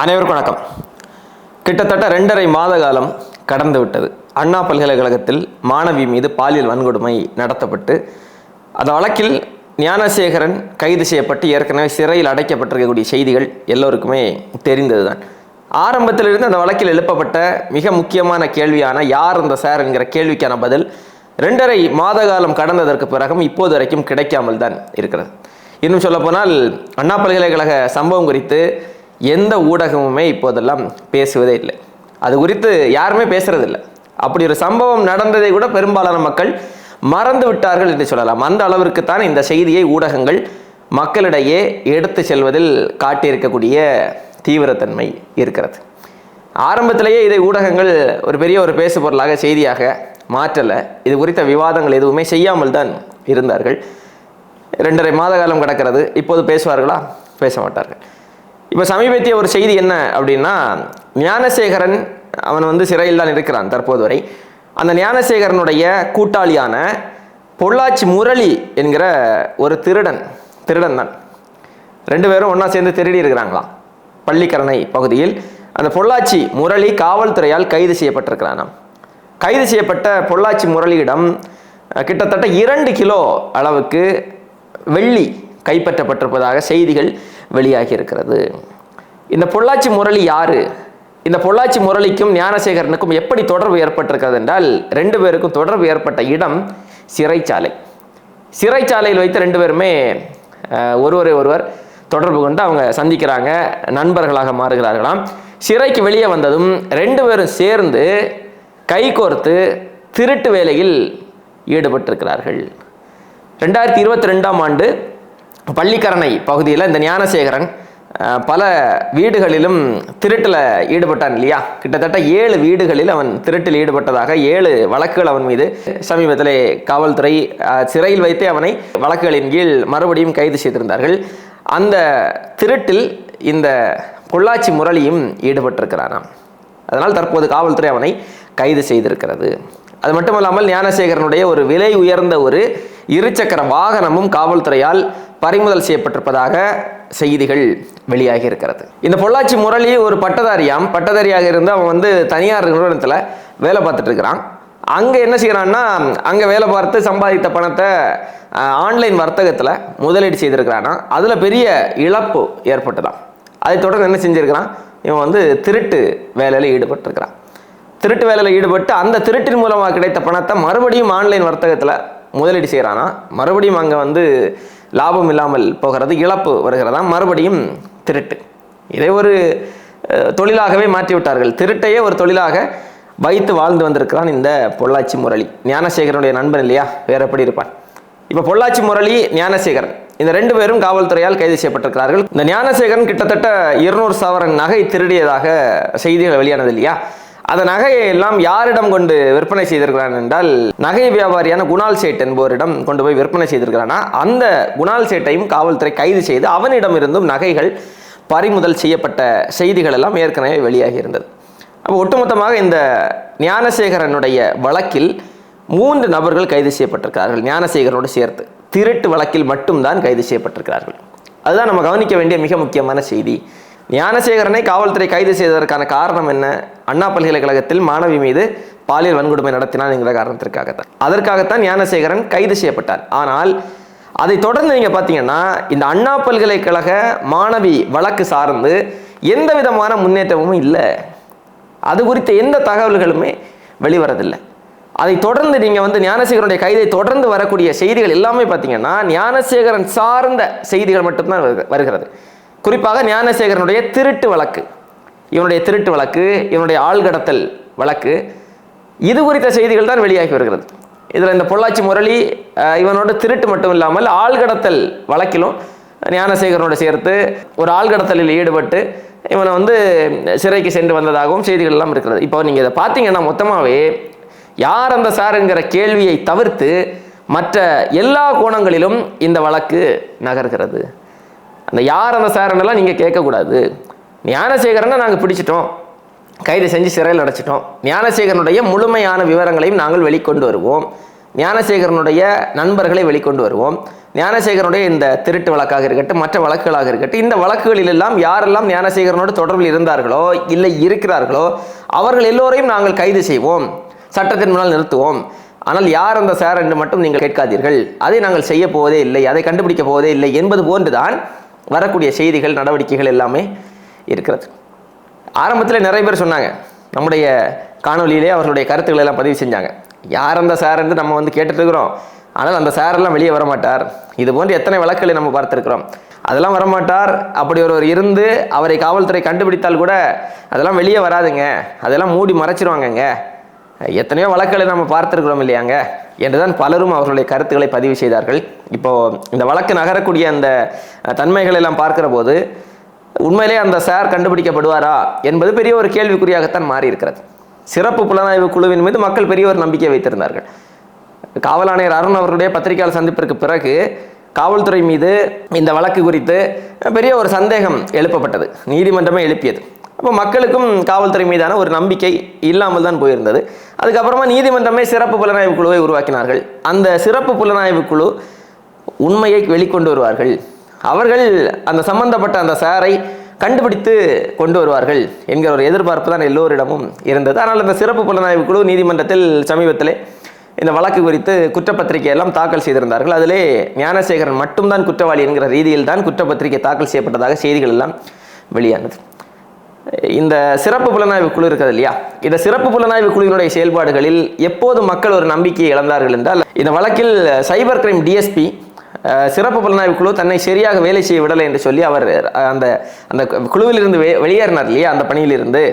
அனைவருக்கும் வணக்கம். கிட்டத்தட்ட ரெண்டரை மாத காலம் கடந்து விட்டது. அண்ணா பல்கலைக்கழகத்தில் மாணவி மீது பாலியல் வன்கொடுமை நடத்தப்பட்டு அந்த வழக்கில் ஞானசேகரன் கைது செய்யப்பட்டு ஏற்கனவே சிறையில் அடைக்கப்பட்டிருக்கக்கூடிய செய்திகள் எல்லோருக்குமே தெரிந்ததுதான். ஆரம்பத்திலிருந்து அந்த வழக்கில் எழுப்பப்பட்ட மிக முக்கியமான கேள்வியான யார் அந்த சார் என்கிற கேள்விக்கான பதில் ரெண்டரை மாத காலம் கடந்ததற்கு பிறகும் இப்போது வரைக்கும் கிடைக்காமல் தான் இருக்கிறது. இன்னும் சொல்லப்போனால் அண்ணா பல்கலைக்கழக சம்பவம் குறித்து எந்த ஊடகமுமே இப்போதெல்லாம் பேசுவதே இல்லை. அது குறித்து யாருமே பேசுறதில்லை. அப்படி ஒரு சம்பவம் நடந்ததை கூட பெரும்பாலான மக்கள் மறந்து விட்டார்கள் என்று சொல்லலாம். அந்த அளவிற்குத்தான் இந்த செய்தியை ஊடகங்கள் மக்களிடையே எடுத்து செல்வதில் காட்டியிருக்கக்கூடிய தீவிரத்தன்மை இருக்கிறது. ஆரம்பத்திலேயே இதை ஊடகங்கள் ஒரு பெரிய ஒரு பேசு பொருளாக செய்தியாக மாற்றலை. இது குறித்த விவாதங்கள் எதுவுமே செய்யாமல் தான் இருந்தார்கள். ரெண்டரை மாத காலம் கிடக்கிறது. இப்போது பேசுவார்களா? பேச மாட்டார்கள். இப்போ சமீபத்திய ஒரு செய்தி என்ன அப்படின்னா ஞானசேகரன் அவன் வந்து சிறையில் தான் இருக்கிறான் தற்போது வரை. அந்த ஞானசேகரனுடைய கூட்டாளியான பொள்ளாச்சி முரளி என்கிற ஒரு திருடன் திருடன் தான். ரெண்டு பேரும் ஒன்றா சேர்ந்து திருடி இருக்கிறாங்களாம் பள்ளிக்கரணை பகுதியில். அந்த பொள்ளாச்சி முரளி காவல்துறையால் கைது செய்யப்பட்டிருக்கிறானாம். கைது செய்யப்பட்ட பொள்ளாச்சி முரளியிடம் கிட்டத்தட்ட இரண்டு கிலோ அளவுக்கு வெள்ளி கைப்பற்றப்பட்டிருப்பதாக செய்திகள் வெளியாகி இருக்கிறது இந்த பொள்ளாச்சி முரளி யாரு? இந்த பொள்ளாச்சி முரளிக்கும் ஞானசேகரனுக்கும் எப்படி தொடர்பு ஏற்பட்டிருக்கிறது என்றால் ரெண்டு பேருக்கும் தொடர்பு ஏற்பட்ட இடம் சிறைச்சாலை. சிறைச்சாலையில் வைத்து ரெண்டு பேருமே ஒருவரை ஒருவர் தொடர்பு கொண்டு அவங்க சந்திக்கிறாங்க நண்பர்களாக மாறுகிறார்களாம். சிறைக்கு வெளியே வந்ததும் ரெண்டு பேரும் சேர்ந்து கைகோர்த்து திருட்டு வேலையில் ஈடுபட்டிருக்கிறார்கள். ரெண்டாயிரத்தி இருபத்தி ரெண்டாம் ஆண்டு பள்ளிக்கரணை பகுதியில் இந்த ஞானசேகரன் பல வீடுகளிலும் திருட்டில் ஈடுபட்டான் இல்லையா? கிட்டத்தட்ட ஏழு வீடுகளில் அவன் திருட்டில் ஈடுபட்டதாக ஏழு வழக்குகள் அவன் மீது சமீபத்தில் காவல்துறை சிறையில் வைத்தே அவனை வழக்குகளின் கீழ் மறுபடியும் கைது செய்திருந்தார்கள். அந்த திருட்டில் இந்த பொள்ளாச்சி முரளியும் ஈடுபட்டிருக்கிறாராம் அதனால் தற்போது காவல்துறை அவனை கைது செய்திருக்கிறது. அது மட்டுமல்லாமல் ஞானசேகரனுடைய ஒரு விலை உயர்ந்த ஒரு இருசக்கர வாகனமும் காவல்துறையால் பறிமுதல் செய்யப்பட்டிருப்பதாக செய்திகள் வெளியாகி இருக்கிறது. இந்த பொள்ளாச்சி முரளி ஒரு பட்டதாரியாம் பட்டதாரியாக இருந்து அவன் வந்து தனியார் நிறுவனத்தில் வேலை பார்த்துட்டு இருக்கிறான். அங்கே என்ன செய்கிறான்னா அங்கே வேலை பார்த்து சம்பாதித்த பணத்தை ஆன்லைன் வர்த்தகத்தில் முதலீடு செய்திருக்கிறான்னா அதில் பெரிய இழப்பு ஏற்பட்டுதான் அதை தொடர்ந்து என்ன செஞ்சுருக்கிறான் இவன் வந்து திருட்டு வேலையில் ஈடுபட்டிருக்கிறான். திருட்டு வேலையில் ஈடுபட்டு அந்த திருட்டின் மூலமாக கிடைத்த பணத்தை மறுபடியும் ஆன்லைன் வர்த்தகத்தில் முதலீடு செய்கிறானா மறுபடியும் அங்கே வந்து லாபம் இல்லாமல் போகிறது இழப்பு வருகிறதா? மறுபடியும் திருட்டு. இதை ஒரு தொழிலாகவே மாற்றிவிட்டார்கள். திருட்டையே ஒரு தொழிலாக வைத்து வாழ்ந்து வந்திருக்கிறான் இந்த பொள்ளாச்சி முரளி. ஞானசேகரனுடைய நண்பன் இல்லையா? வேற எப்படி இருப்பான்? இப்போ பொள்ளாச்சி முரளி ஞானசேகரன். இந்த ரெண்டு பேரும் காவல்துறையால் கைது செய்யப்பட்டிருக்கிறார்கள். இந்த ஞானசேகரன் கிட்டத்தட்ட இருநூறு சவரன் நகை திருடியதாக செய்திகள் வெளியானது இல்லையா? அந்த நகையை எல்லாம் யாரிடம் கொண்டு விற்பனை செய்திருக்கிறான் என்றால் நகை வியாபாரியான குணால் சேட் என்பவரிடம் கொண்டு போய் விற்பனை செய்திருக்கிறானா? அந்த குணால் சேட்டையும் காவல்துறை கைது செய்து அவனிடம் இருந்தும் நகைகள் பறிமுதல் செய்யப்பட்ட செய்திகள் எல்லாம் ஏற்கனவே வெளியாகி இருந்தது. அப்போ ஒட்டுமொத்தமாக இந்த ஞானசேகரனுடைய வழக்கில் மூன்று நபர்கள் கைது செய்யப்பட்டிருக்கிறார்கள் ஞானசேகரனோடு சேர்த்து. திருட்டு வழக்கில் மட்டும்தான் கைது செய்யப்பட்டிருக்கிறார்கள். அதுதான் நம்ம கவனிக்க வேண்டிய மிக முக்கியமான செய்தி. ஞானசேகரனை காவல்துறை கைது செய்ததற்கான காரணம் என்ன? அண்ணா பல்கலைக்கழகத்தில் மாணவி மீது பாலியல் வன்கொடுமை நடத்தினான் என்கிற காரணத்திற்காகத்தான். அதற்காகத்தான் ஞானசேகரன் கைது செய்யப்பட்டார். ஆனால் அதை தொடர்ந்து நீங்க பார்த்தீங்கன்னா இந்த அண்ணா பல்கலைக்கழக மாணவி வழக்கு சார்ந்து எந்த விதமான முன்னேற்றமும் இல்லை. அது குறித்த எந்த தகவல்களுமே வெளிவரதில்லை. அதை தொடர்ந்து நீங்கள் வந்து ஞானசேகரனுடைய கைதை தொடர்ந்து வரக்கூடிய செய்திகள் எல்லாமே பார்த்தீங்கன்னா ஞானசேகரன் சார்ந்த செய்திகள் மட்டும்தான் வருகிறது. குறிப்பாக ஞானசேகரனுடைய திருட்டு வழக்கு. இவனுடைய திருட்டு வழக்கு இவனுடைய ஆள்கடத்தல் வழக்கு இது குறித்த செய்திகள் தான் வெளியாகி வருகிறது. இதில் இந்த பொள்ளாச்சி முரளி இவனோட திருட்டு மட்டும் இல்லாமல் ஆள்கடத்தல் வழக்கிலும் ஞானசேகரனோட சேர்த்து ஒரு ஆள்கடத்தலில் ஈடுபட்டு இவனை வந்து சிறைக்கு சென்று வந்ததாகவும் செய்திகள் எல்லாம் இருக்கிறது. இப்போ நீங்கள் இதை பார்த்தீங்கன்னா மொத்தமாகவே யார் அந்த சாருங்கிற கேள்வியை தவிர்த்து மற்ற எல்லா கோணங்களிலும் இந்த வழக்கு நகர்கிறது. அந்த யார் அந்த சாருன்னெல்லாம் நீங்கள் கேட்கக்கூடாது. ஞானசேகரனை நாங்கள் பிடிச்சிட்டோம். கைது செஞ்சு சிறையில் அடைச்சிட்டோம். ஞானசேகரனுடைய முழுமையான விவரங்களையும் நாங்கள் வெளிக்கொண்டு வருவோம். ஞானசேகரனுடைய நண்பர்களை வெளிக்கொண்டு வருவோம். ஞானசேகரனுடைய இந்த திருட்டு வழக்காக இருக்கட்டும் மற்ற வழக்குகளாக இருக்கட்டும் இந்த வழக்குகளில் எல்லாம் யாரெல்லாம் ஞானசேகரனோடு தொடர்பில் இருந்தார்களோ இல்லை இருக்கிறார்களோ அவர்கள் எல்லோரையும் நாங்கள் கைது செய்வோம். சட்டத்தின் முன்னால் நிறுத்துவோம். ஆனால் யார் அந்த சார் என்று மட்டும் நீங்கள் கேட்காதீர்கள். அதை நாங்கள் செய்ய போவதே இல்லை அதை கண்டுபிடிக்க போவதே இல்லை என்பது போன்றுதான் வரக்கூடிய செய்திகள் நடவடிக்கைகள் எல்லாமே இருக்கிறது. ஆரம்பத்தில் நிறைய பேர் சொன்னாங்க நம்முடைய காணொலியிலே அவர்களுடைய கருத்துக்களை எல்லாம் பதிவு செஞ்சாங்க. யார் அந்த சார் என்று நம்ம வந்து கேட்டுட்டு இருக்கிறோம். ஆனால் அந்த சாரெல்லாம் வெளியே வரமாட்டார். இது போன்று எத்தனை வழக்குகளை நம்ம பார்த்துருக்குறோம். அதெல்லாம் வரமாட்டார். அப்படி ஒருவர் இருந்து அவரை காவல்துறை கண்டுபிடித்தால் கூட அதெல்லாம் வெளியே வராதுங்க. அதெல்லாம் மூடி மறைச்சிருவாங்கங்க. எத்தனையோ வழக்குகளை நம்ம பார்த்துருக்குறோம் இல்லையாங்க. என்றுதான் பலரும் அவர்களுடைய கருத்துக்களை பதிவு செய்தார்கள். இப்போது இந்த வழக்கு நகரக்கூடிய அந்த தன்மைகளை எல்லாம் பார்க்குற போது உண்மையிலே அந்த சார் கண்டுபிடிக்கப்படுவாரா என்பது பெரிய ஒரு கேள்விக்குறியாகத்தான் மாறி இருக்கிறது சிறப்பு புலனாய்வு குழுவின் மீது மக்கள் பெரிய ஒரு நம்பிக்கை வைத்திருந்தார்கள். காவல் ஆணையர் அருண் அவர்களுடைய பத்திரிகையாளர் சந்திப்பிற்கு பிறகு காவல்துறை மீது இந்த வழக்கு குறித்து பெரிய ஒரு சந்தேகம் எழுப்பப்பட்டது. நீதிமன்றமே எழுப்பியது. அப்போ மக்களுக்கும் காவல்துறை மீதான ஒரு நம்பிக்கை இல்லாமல் தான் போயிருந்தது. அதுக்கப்புறமா நீதிமன்றமே சிறப்பு புலனாய்வு குழுவை உருவாக்கினார்கள். அந்த சிறப்பு புலனாய்வு குழு உண்மையை வெளிக்கொண்டு வருவார்கள். அவர்கள் அந்த சம்பந்தப்பட்ட அந்த சாரை கண்டுபிடித்து கொண்டு வருவார்கள் என்கிற ஒரு எதிர்பார்ப்பு தான் எல்லோரிடமும் இருந்தது. ஆனால் அந்த சிறப்பு புலனாய்வு குழு நீதிமன்றத்தில் சமீபத்திலே இந்த வழக்கு குறித்து குற்றப்பத்திரிகை எல்லாம் தாக்கல் செய்திருந்தார்கள். அதிலே ஞானசேகரன் மட்டும்தான் குற்றவாளி என்கிற ரீதியில் தான் குற்றப்பத்திரிகை தாக்கல் செய்யப்பட்டதாக செய்திகள் எல்லாம் வெளியானது. இந்த சிறப்பு புலனாய்வு குழு இருக்குது இல்லையா? இந்த சிறப்பு புலனாய்வு குழுவினுடைய செயல்பாடுகளில் எப்போது மக்கள் ஒரு நம்பிக்கையை இழந்தார்கள் என்றால் இந்த வழக்கில் சைபர் கிரைம் டிஎஸ்பி சிறப்பு புலனாய்வு குழு தன்னை சரியாக வேலை செய்ய விடலை என்று சொல்லி அவர் அந்த அந்த குழுவிலிருந்து வெ வெளியேறினார் இல்லையா அந்த பணியிலிருந்து.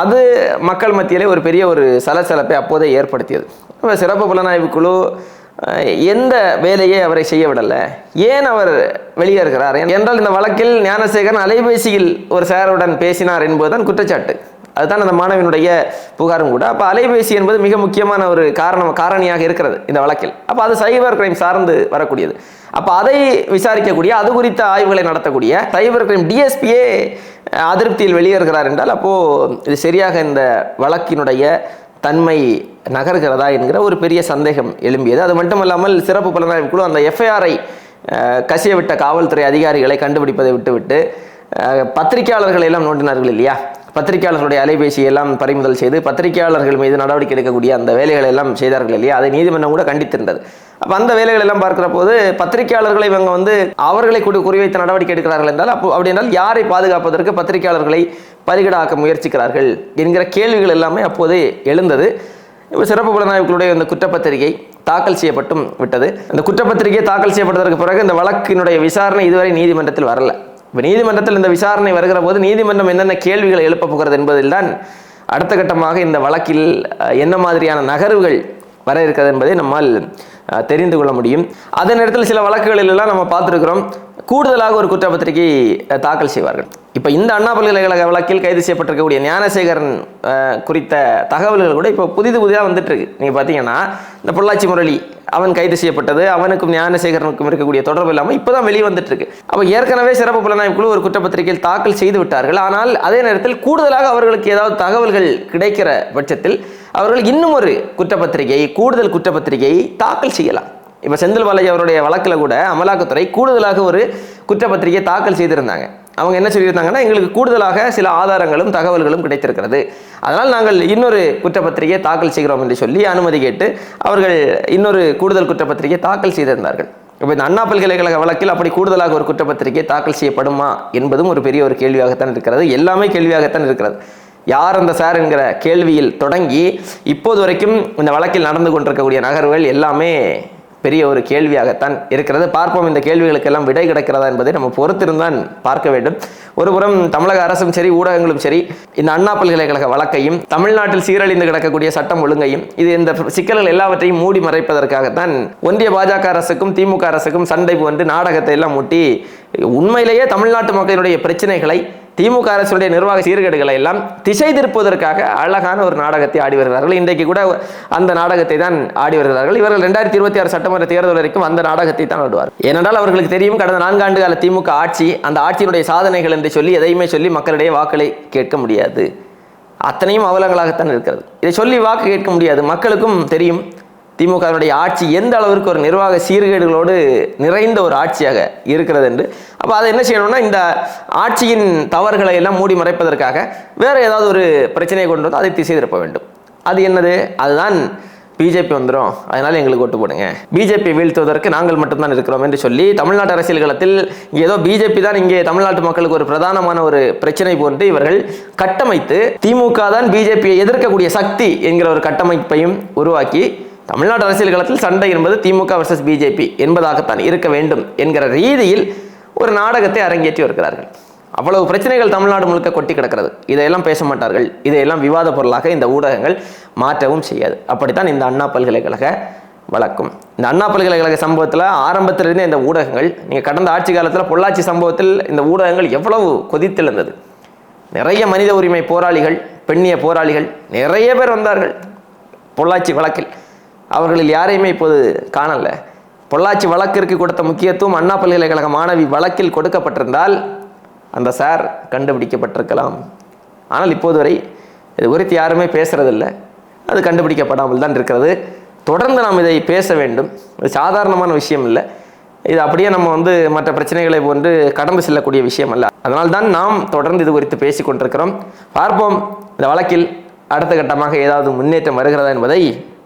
அது மக்கள் மத்தியிலே ஒரு பெரிய ஒரு சலசலப்பை அப்போதே ஏற்படுத்தியது. அப்ப சிறப்பு புலனாய்வு குழு எந்த வேலையை அவரை செய்ய விடலை? ஏன் அவர் வெளியேறுகிறார்? என்றால் இந்த வழக்கில் ஞானசேகரன் அலைபேசியில் ஒரு சாருடன் பேசினார் என்பதுதான் குற்றச்சாட்டு. அதுதான் அந்த மாணவனுடைய புகாரும் கூட. அப்போ அலைபேசி என்பது மிக முக்கியமான ஒரு காரணம் காரணியாக இருக்கிறது இந்த வழக்கில். அப்போ அது சைபர் கிரைம் சார்ந்து வரக்கூடியது. அப்போ அதை விசாரிக்கக்கூடிய அது குறித்த ஆய்வுகளை நடத்தக்கூடிய சைபர் கிரைம் டிஎஸ்பியே அதிருப்தியில் வெளியேறுகிறார் என்றால் அப்போது இது சரியாக இந்த வழக்கினுடைய தன்மை நகர்கிறதா என்கிற ஒரு பெரிய சந்தேகம் எழும்பியது. அது மட்டுமல்லாமல் சிறப்பு புலனாய்வு குழு அந்த எஃப்ஐஆரை கசியவிட்ட காவல்துறை அதிகாரிகளை கண்டுபிடிப்பதை விட்டுவிட்டு பத்திரிகையாளர்களை எல்லாம் நோண்டினார்கள் இல்லையா? பத்திரிகையாளர்களுடைய அலைபேசி எல்லாம் பறிமுதல் செய்து பத்திரிகையாளர்கள் மீது நடவடிக்கை எடுக்கக்கூடிய அந்த வேலைகளை எல்லாம் செய்தார்கள் இல்லையா? அதை நீதிமன்றம் கூட கண்டித்திருந்தது. அப்போ அந்த வேலைகள் எல்லாம் பார்க்கிற போது பத்திரிகையாளர்களை இவங்க வந்து அவர்களை கூட குறிவைத்து நடவடிக்கை எடுக்கிறார்கள் என்றால் அப்போ அப்படி என்றால் யாரை பாதுகாப்பதற்கு பத்திரிகையாளர்களை பறிகடாக்க முயற்சிக்கிறார்கள் என்கிற கேள்விகள் எல்லாமே அப்போது எழுந்தது. இப்போ சிறப்பு புலனாய்வுகளுடைய இந்த குற்றப்பத்திரிகை தாக்கல் செய்யப்பட்டும் விட்டது. அந்த குற்றப்பத்திரிகை தாக்கல் செய்யப்பட்டதற்கு பிறகு இந்த வழக்கினுடைய விசாரணை இதுவரை நீதிமன்றத்தில் வரல. இப்போ நீதிமன்றத்தில் இந்த விசாரணை வருகிற போது நீதிமன்றம் என்னென்ன கேள்விகளை எழுப்ப போகிறது என்பதில்தான் அடுத்த கட்டமாக இந்த வழக்கில் என்ன மாதிரியான நகர்வுகள் வர இருக்கிறது என்பதை நம்மால் தெரிந்து கொள்ள முடியும். அதே நேரத்தில் சில வழக்குகளிலெல்லாம் நம்ம பார்த்துருக்கிறோம். கூடுதலாக ஒரு குற்றப்பத்திரிகை தாக்கல் செய்வார்கள். இப்போ இந்த அண்ணா பல்கலைக்கழக வழக்கில் கைது செய்யப்பட்டிருக்கக்கூடிய ஞானசேகரன் குறித்த தகவல்கள் கூட இப்போ புதிது புதிதாக வந்துட்டுருக்கு. நீங்கள் பார்த்தீங்கன்னா இந்த பொள்ளாச்சி முரளி அவன் கைது செய்யப்பட்டது அவனுக்கும் ஞானசேகரனுக்கும் இருக்கக்கூடிய தொடர்பு இல்லாமல் இப்போ தான் வெளியே வந்துட்டு இருக்கு அப்போ ஏற்கனவே சிறப்பு புலனாய்வு குழு ஒரு குற்றப்பத்திரிகையில் தாக்கல் செய்து விட்டார்கள். ஆனால் அதே நேரத்தில் கூடுதலாக அவர்களுக்கு ஏதாவது தகவல்கள் கிடைக்கிற பட்சத்தில் அவர்கள் இன்னும் ஒரு குற்றப்பத்திரிகை கூடுதல் குற்றப்பத்திரிகையை தாக்கல் செய்யலாம். இப்போ செந்தில் பாலாஜி அவருடைய வழக்கில் கூட அமலாக்கத்துறை கூடுதலாக ஒரு குற்றப்பத்திரிகை தாக்கல் செய்திருந்தாங்க. அவங்க என்ன சொல்லியிருந்தாங்கன்னா எங்களுக்கு கூடுதலாக சில ஆதாரங்களும் தகவல்களும் கிடைத்திருக்கிறது. அதனால் நாங்கள் இன்னொரு குற்றப்பத்திரிகையை தாக்கல் செய்கிறோம் என்று சொல்லி அனுமதி கேட்டு அவர்கள் இன்னொரு கூடுதல் குற்றப்பத்திரிகையை தாக்கல் செய்திருந்தார்கள். இப்போ இந்த அண்ணா பல்கலைக்கழக வழக்கில் அப்படி கூடுதலாக ஒரு குற்றப்பத்திரிகை தாக்கல் செய்யப்படுமா என்பதும் ஒரு பெரிய ஒரு கேள்வியாகத்தான் இருக்கிறது. எல்லாமே கேள்வியாகத்தான் இருக்கிறது. யார் அந்த சார் என்கிற கேள்வியில் தொடங்கி இப்போது வரைக்கும் இந்த வழக்கில் நடந்து கொண்டிருக்கக்கூடிய நகர்வுகள் எல்லாமே பெரிய ஒரு கேள்வியாகத்தான் இருக்கிறது. பார்ப்போம் இந்த கேள்விகளுக்கெல்லாம் விடை கிடைக்கிறதா என்பதை நம்ம பொறுத்திருந்தான் பார்க்க வேண்டும். ஒருபுறம் தமிழக அரசும் சரி ஊடகங்களும் சரி இந்த அண்ணா பல்கலைக்கழக வழக்கையும் தமிழ்நாட்டில் சீரழிந்து கிடக்கக்கூடிய சட்டம் ஒழுங்கையும் இது இந்த சிக்கல்கள் எல்லாவற்றையும் மூடி மறைப்பதற்காகத்தான் ஒன்றிய பாஜக அரசுக்கும் திமுக அரசுக்கும் சண்டை போன்று நாடகத்தை எல்லாம் மூட்டி உண்மையிலேயே தமிழ்நாட்டு மக்களுடைய பிரச்சனைகளை திமுக அரசுடைய நிர்வாக சீர்கேடுகளை எல்லாம் திசை திருப்புவதற்காக அழகான ஒரு நாடகத்தை ஆடி வருகிறார்கள். இன்றைக்கு கூட அந்த நாடகத்தை தான் ஆடி வருகிறார்கள். இவர்கள் ரெண்டாயிரத்தி இருபத்தி ஆறு சட்டமன்ற தேர்தல் வரைக்கும் அந்த நாடகத்தை தான் ஆடுவார். ஏனென்றால் அவர்களுக்கு தெரியும் கடந்த நான்காண்டு கால திமுக ஆட்சி அந்த ஆட்சியினுடைய சாதனைகள் என்று சொல்லி எதையுமே சொல்லி மக்களிடையே வாக்களை கேட்க முடியாது. அத்தனையும் அவலங்களாகத்தான் இருக்கிறது. இதை சொல்லி வாக்கு கேட்க முடியாது. மக்களுக்கும் தெரியும் திமுகவினுடைய ஆட்சி எந்த அளவிற்கு ஒரு நிர்வாக சீர்கேடுகளோடு நிறைந்த ஒரு ஆட்சியாக இருக்கிறது என்று. அப்போ அதை என்ன செய்யணும்னா இந்த ஆட்சியின் தவறுகளை எல்லாம் மூடி மறைப்பதற்காக வேறு ஏதாவது ஒரு பிரச்சனையை கொண்டு வந்து அதை திசை திருப்ப வேண்டும். அது என்னது? அதுதான் பிஜேபி வந்துடும் அதனால எங்களுக்கு ஓட்டு போடுங்க. பிஜேபி வீழ்த்துவதற்கு நாங்கள் மட்டும்தான் இருக்கிறோம் என்று சொல்லி தமிழ்நாட்டு அரசியல் களத்தில் ஏதோ பிஜேபி தான் இங்கே தமிழ்நாட்டு மக்களுக்கு ஒரு பிரதானமான ஒரு பிரச்சனை போன்று இவர்கள் கட்டமைத்து திமுக தான் பிஜேபியை எதிர்க்கக்கூடிய சக்தி என்கிற ஒரு கட்டமைப்பையும் உருவாக்கி தமிழ்நாடு அரசியல் களத்தில் சண்டை என்பது திமுக வர்சஸ் பிஜேபி என்பதாகத்தான் இருக்க வேண்டும் என்கிற ரீதியில் ஒரு நாடகத்தை அரங்கேற்றி வருகிறார்கள். அவ்வளவு பிரச்சனைகள் தமிழ்நாடு முழுக்க கொட்டி கிடக்கிறது. இதையெல்லாம் பேச மாட்டார்கள். இதையெல்லாம் விவாத பொருளாக இந்த ஊடகங்கள் மாற்றவும் செய்யாது. அப்படித்தான் இந்த அண்ணா பல்கலைக்கழக வழக்கம். இந்த அண்ணா பல்கலைக்கழக சம்பவத்தில் ஆரம்பத்திலிருந்தே இந்த ஊடகங்கள் நீங்கள் கடந்த ஆட்சி காலத்தில் பொள்ளாச்சி சம்பவத்தில் இந்த ஊடகங்கள் எவ்வளவு கொதித்தெழுந்தது. நிறைய மனித உரிமை போராளிகள் பெண்ணிய போராளிகள் நிறைய பேர் வந்தார்கள் பொள்ளாச்சி வழக்கில். அவர்களில் யாரையுமே இப்போது காணல. பொள்ளாச்சி வழக்கிற்கு கொடுத்த முக்கியத்துவம் அண்ணா பல்கலைக்கழக மாணவி வழக்கில் கொடுக்கப்பட்டிருந்தால் அந்த சார் கண்டுபிடிக்கப்பட்டிருக்கலாம். ஆனால் இப்போது வரை இது குறித்து யாருமே பேசுகிறதில்ல அது கண்டுபிடிக்கப்படாமல் தான் இருக்கிறது. தொடர்ந்து நாம் இதை பேச வேண்டும். இது சாதாரணமான விஷயம் இல்லை. இது அப்படியே நம்ம வந்து மற்ற பிரச்சனைகளை போன்று கடந்து செல்லக்கூடிய விஷயம் அல்ல. அதனால் தான் நாம் தொடர்ந்து இது குறித்து பேசி கொண்டிருக்கிறோம் பார்ப்போம். இந்த வழக்கில் அடுத்த கட்டமாக ஏதாவது முன்னேற்றம் வருகிறதா என்பதை